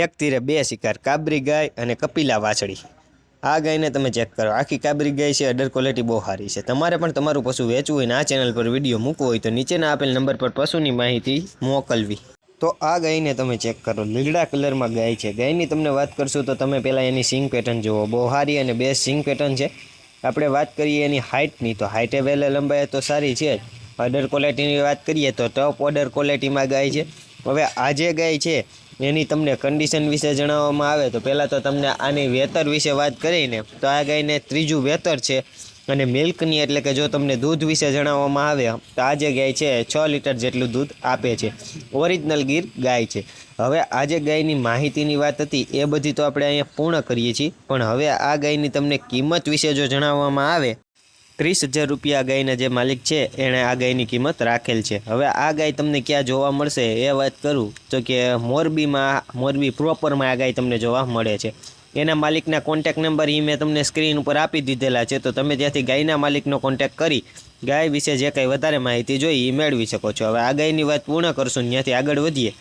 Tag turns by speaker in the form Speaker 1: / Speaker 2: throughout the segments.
Speaker 1: એક તીરે બે શિકાર, કાબરી ગાય અને કપિલા વાછડી. આ ગાયને તમે ચેક કરો. આખી કાબરી ગાય છે, અડર ક્વોલિટી બહુ સારી છે. તમારે પણ તમારું પશુ વેચવું હોય ને આ ચેનલ પર વીડિયો મૂકવો હોય તો નીચેના આપેલ નંબર પર પશુની માહિતી મોકલવી. તો આ ગાયને તમે ચેક કરો. લીલડા કલરમાં ગાય છે. ગાયની તમને વાત કરશું તો તમે પહેલાં એની સિંગ પેટર્ન જુઓ. બહુ સારી અને બે સિંગ પેટર્ન છે. આપણે વાત કરીએ એની હાઇટની તો હાઇટે વહેલે લંબાઈ તો સારી છે જ. અડર ક્વોલિટીની વાત કરીએ તો ટોપ ઓર્ડર ક્વોલિટીમાં ગાય છે. હવે આ જે ગાય છે એની તમને કન્ડિશન વિશે જણાવવામાં આવે તો પહેલાં તો તમને આની વેતર વિશે વાત કરીને તો આ ગાયને ત્રીજું વેતર છે અને મિલ્કની એટલે કે જો તમને દૂધ વિશે જણાવવામાં આવે, તો આ જે ગાય છે, છ લીટર જેટલું દૂધ આપે છે. ઓરિજિનલ ગીર ગાય છે. હવે આ જે ગાયની માહિતીની વાત હતી, એ બધી તો આપણે અહીંયા પૂર્ણ કરીએ છીએ. પણ હવે આ ગાયની તમને કિંમત વિશે જો જણાવવામાં આવે ત્રીસ હજાર રૂપિયા ગાયના જે માલિક છે, એણે આ ગાયની કિંમત રાખેલ છે. હવે આ ગાય તમને ક્યાં જોવા મળશે એ વાત કરું તો કે મોરબીમાં, મોરબી પ્રોપરમાં આ ગાય તમને જોવા મળે છે. એના માલિકના કોન્ટેક નંબર એ મેં તમને સ્ક્રીન ઉપર આપી દીધેલા છે, તો તમે ત્યાંથી ગાયના માલિકનો કોન્ટેક કરી, ગાય વિશે જે કંઈ વધારે માહિતી જોઈ એ મેળવી શકો છો. હવે આ ગાયની વાત પૂર્ણ કરશું ત્યાંથી આગળ વધીએ,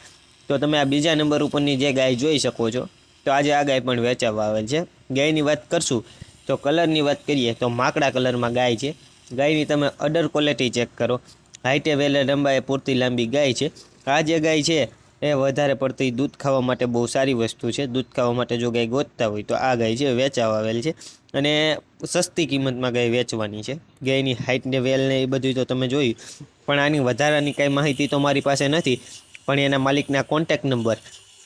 Speaker 1: તો તમે આ બીજા નંબર ઉપરની જે ગાય જોઈ શકો છો, તો આજે આ ગાય પણ વેચાવા આવેલ છે. ગાયની વાત કરશું તો કલરની વાત કરીએ તો માકડા કલરમાં ગાય છે. ગાયની તમે અડર ક્વોલિટી ચેક કરો. હાઈટે વેલે લંબાએ પૂરતી લાંબી ગાય છે. આ જે ગાય છે, એ વધારે પડતી દૂધ ખાવા માટે બહુ સારી વસ્તુ છે. દૂધ ખાવા માટે જો ગાય ગોતતા હોય તો આ ગાય છે, વેચાવા આવેલ છે. અને સસ્તી કિંમતમાં ગાય વેચવાની છે. ગાયની હાઇટને વેલને એ બધું તો તમે જોયું. પણ આની વધારાની કાંઈ માહિતી તો મારી પાસે નથી. પણ એના માલિકના કોન્ટેક નંબર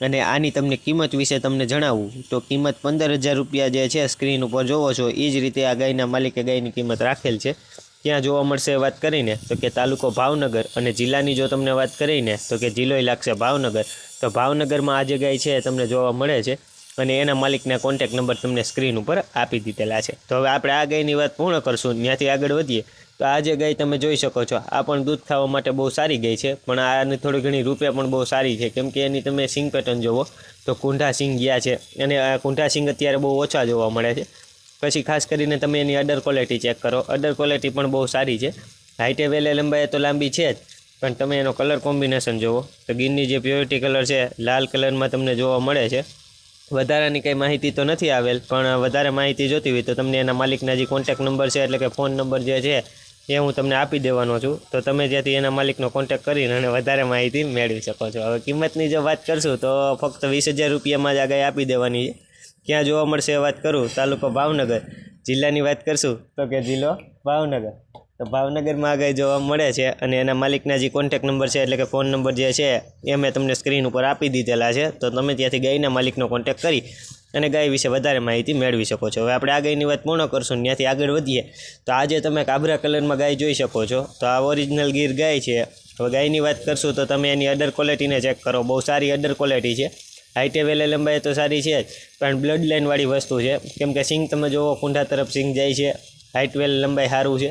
Speaker 1: અને આની તમને કિંમત વિશે તમને જણાવું. તો કિંમત પંદર હજાર રૂપિયા જે છે સ્ક્રીન ઉપર જોવો છો એ જ રીતે આ ગાયના માલિકે ગાયની કિંમત રાખેલ છે. ત્યાં જોવા મળશે વાત કરીને, તો કે તાલુકો ભાવનગર અને જિલ્લાની જો તમને વાત કરીને, તો કે જિલ્લોય લાગશે ભાવનગર. તો ભાવનગરમાં આ જે ગાય છે, તમને જોવા મળે છે. અને એના માલિકના કોન્ટેક નંબર તમને સ્ક્રીન ઉપર આપી દીધેલા છે. તો હવે આપણે આ ગાયની વાત પૂર્ણ કરશું. ત્યાંથી આગળ વધીએ. તો આ જે ગાય તમે જોઈ શકો છો, આ પણ દૂધ ખાવા માટે બહુ સારી ગાય છે, પણ આની થોડી ઘણી રૂપિયા પણ બહુ સારી છે. કેમ કે એની તમે સિંગ પેટર્ન જોવો, તો કુંઢા સિંગ ગયા છે. અને કુંઢા સિંગ અત્યારે બહુ ઓછા જોવા મળે છે. પછી ખાસ કરીને તમે એની અડર ક્વોલિટી ચેક કરો. અડર ક્વોલિટી પણ બહુ સારી છે. હાઈટે વેલે લંબાઈ તો લાંબી છે જ, પણ તમે એનો કલર કોમ્બિનેશન જુઓ તો ગીરની જે પ્યોરિટી કલર છે, લાલ કલરમાં તમને જોવા મળે છે. વધારાની કંઈ માહિતી તો નથી આવેલ, પણ વધારે માહિતી જોતી હોય તો તમને એના માલિકના જે કોન્ટેક નંબર છે, એટલે કે ફોન નંબર જે છે, એ હું તમને આપી દેવાનો છું. તો તમે જ્યાંથી એના માલિકનો કોન્ટેક કરીને અને વધારે માહિતી મેળવી શકો છો. હવે કિંમતની જો વાત કરશું, તો ફક્ત વીસ હજાર રૂપિયામાં જ આગળ આપી દેવાની છે. ક્યાં જોવા મળશે એ વાત કરું? તાલુકો ભાવનગર. જિલ્લાની વાત કરશું, તો કે જિલ્લો ભાવનગર. તો ભાવનગરમાં આ ગાય જોવા મળે છે અને એના માલિકના જે કોન્ટેક નંબર છે એટલે કે ફોન નંબર જે છે એ મેં તમને સ્ક્રીન ઉપર આપી દીધેલા છે. તો તમે ત્યાંથી ગાયના માલિકનો કોન્ટેક કરી અને ગાય વિશે વધારે માહિતી મેળવી શકો છો. હવે આપણે આ ગાયની વાત પૂર્ણ કરશું ત્યાંથી આગળ વધીએ. તો આજે તમે કાબરા કલરમાં ગાય જોઈ શકો છો. તો આ ઓરિજિનલ ગીર ગાય છે. હવે ગાયની વાત કરશું તો તમે એની અડર ક્વોલિટીને ચેક કરો. બહુ સારી અડર ક્વોલિટી છે. હાઈટે વેલે લંબાઈ તો સારી છે જ, પણ બ્લડ લાઇનવાળી વસ્તુ છે. કેમ કે સિંગ તમે જુઓ કુંઠા તરફ સિંગ જાય છે. હાઈટ વેલ લંબાઈ સારું છે.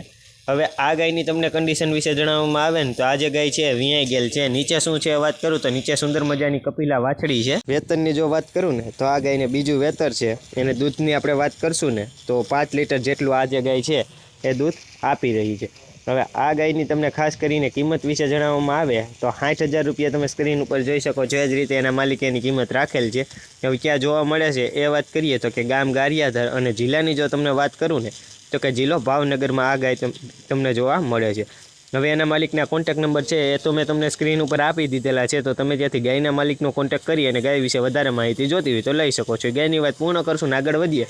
Speaker 1: હવે આ ગાયની તમને કન્ડિશન વિશે જણાવવામાં આવે ને તો આ જે ગાય છે વિયાઈ ગયેલ છે. નીચે શું છે વાત કરું તો નીચે સુંદર મજાની કપિલા વાછડી છે. વેતનની જો વાત કરું ને તો આ ગાયને બીજું વેતર છે. એને દૂધની આપણે વાત કરશું ને તો પાંચ લીટર જેટલું આ જે ગાય છે, એ દૂધ આપી રહી છે. હવે આ ગાયની તમને ખાસ કરીને કિંમત વિશે જણાવવામાં આવે તો સાઠ હજાર રૂપિયા તમે સ્ક્રીન ઉપર જોઈ શકો છો. એ જ રીતે એના માલિકે કિંમત રાખેલ છે. હવે ક્યાં જોવા મળે છે એ વાત કરીએ તો કે ગામ ગારિયાધર અને જિલ્લાની જો તમને વાત કરું ને તો કે જિલ્લો ભાવનગરમાં આ ગાય તમને જોવા મળે છે. હવે એના માલિકના કોન્ટેક નંબર છે, એ તો મેં તમને સ્ક્રીન ઉપર આપી દીધેલા છે, તો તમે ત્યાંથી ગાયના માલિકનો કોન્ટેક કરી અને ગાય વિશે વધારે માહિતી જોતી હોય તો લઈ શકો છો. ગાયની વાત પૂર્ણ કરશું ને આગળ વધીએ.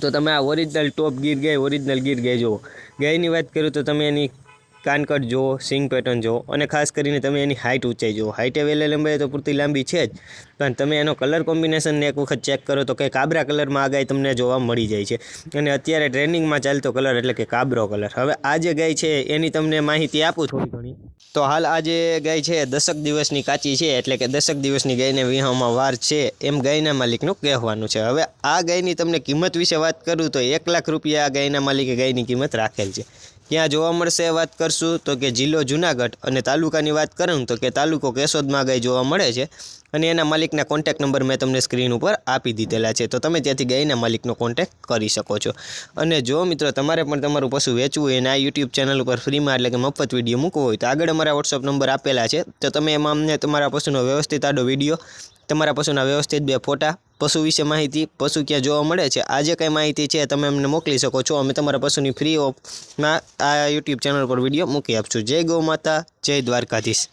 Speaker 1: તો તમે આ ઓરિજિનલ ટોપ ગીર ગાય ઓરિજિનલ ગીર ગાય જુઓ. ગાયની વાત કરું તો તમે એની કાનકટ જુઓ, સિંગ પેટર્ન જુઓ અને ખાસ કરીને તમે એની હાઇટ ઊંચાઈ જુઓ. હાઇટે વેલે લંબાઈ તો પૂરતી લાંબી છે જ, પણ તમે એનો કલર કોમ્બિનેશનને એક વખત ચેક કરો તો કે કાબરા કલરમાં આ ગાય તમને જોવા મળી જાય છે. અને અત્યારે ટ્રેનિંગમાં ચાલતો કલર એટલે કે કાબરો કલર હવે આ જે ગાય છે એની તમને માહિતી આપું થોડી ઘણી. તો હાલ આ જે ગાય છે દશક દિવસની કાચી છે એટલે કે દસક દિવસની ગાયને વિહામાં વાર છે એમ ગાયના માલિકનું કહેવાનું છે. હવે આ ગાયની તમને કિંમત વિશે વાત કરું તો એક લાખ રૂપિયા આ ગાયના માલિકે ગાયની કિંમત રાખેલ છે. ક્યાં જોવા મળશે એ વાત કરશું? તો કે જિલ્લો જુનાગઢ અને તાલુકાની વાત કરું તો કે તાલુકો કેશોદમાં ગાય જોવા મળે છે અને એના માલિકના કોન્ટેક નંબર મેં તમને સ્ક્રીન ઉપર આપી દીધેલા છે. તો તમે ત્યાંથી ગાયના માલિકનો કોન્ટેક કરી શકો છો. અને જો મિત્રો તમારે પણ તમારું પશુ વેચવું હોય અને આ યુટ્યુબ ચેનલ ઉપર ફ્રીમાં એટલે કે મફત વીડિયો મૂકવો હોય તો આગળ અમારા વોટ્સઅપ નંબર આપેલા છે. તો તમે એમાં અમને તમારા પશુનો વ્યવસ્થિત આડો વીડિયો તમારા પશુના વ્યવસ્થિત બે ફોટા પશુ વિશે માહિતી પશુ ક્યાં જોવા મળે છે? આ જે કંઈ માહિતી છે, તમે અમને મોકલી શકો છો. અમે તમારા પશુની ફ્રી ઓફમાં આ યુટ્યુબ ચેનલ પર વીડિયો મૂકી આપશું. જય ગૌ માતા, જય દ્વારકાધીશ.